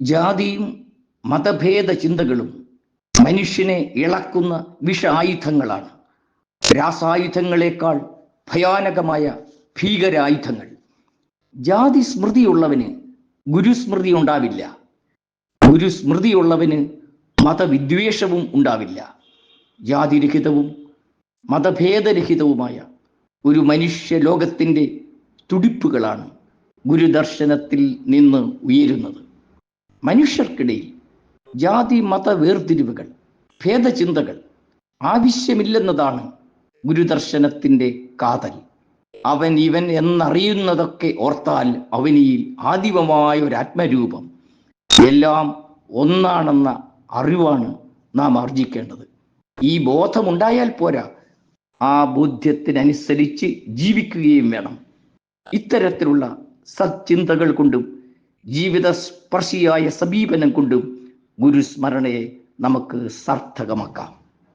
ജാതിയും മതഭേദ ചിന്തകളും മനുഷ്യനെ ഇളക്കുന്ന വിഷ ആയുധങ്ങളാണ് രാസായുധങ്ങളെക്കാൾ ഭയാനകമായ ഭീകരായുധങ്ങൾ. ജാതി സ്മൃതിയുള്ളവന് ഗുരുസ്മൃതി ഉണ്ടാവില്ല. ഗുരുസ്മൃതിയുള്ളവന് മതവിദ്വേഷവും ഉണ്ടാവില്ല. ജാതിരഹിതവും മതഭേദരഹിതവുമായ ഒരു മനുഷ്യ ലോകത്തിന്റെ തുടിപ്പുകളാണ് ഗുരുദർശനത്തിൽ നിന്ന് ഉയരുന്നത്. മനുഷ്യർക്കിടയിൽ ജാതി മത വേർതിരിവുകൾ ഭേദചിന്തകൾ ആവശ്യമില്ലെന്നതാണ് ഗുരുദർശനത്തിന്റെ കാതൽ. അവൻ ഇവൻ എന്നറിയുന്നതൊക്കെ ഓർത്താൽ അവനിയിൽ ആദിമമായ ഒരു ആത്മരൂപം എല്ലാം ഒന്നാണെന്ന അറിവാണ് നാം ആർജിക്കേണ്ടത്. ഈ ബോധമുണ്ടായാൽ പോരാ ആ ബോധ്യത്തിനനുസരിച്ച് ജീവിക്കുകയും വേണം. ഇത്തരത്തിലുള്ള സച്ചിന്തകൾ കൊണ്ടും ജീവിത സ്പർശിയായ സമീപനം കൊണ്ടും ഗുരുസ്മരണയെ നമുക്ക് സാർത്ഥകമാക്കാം.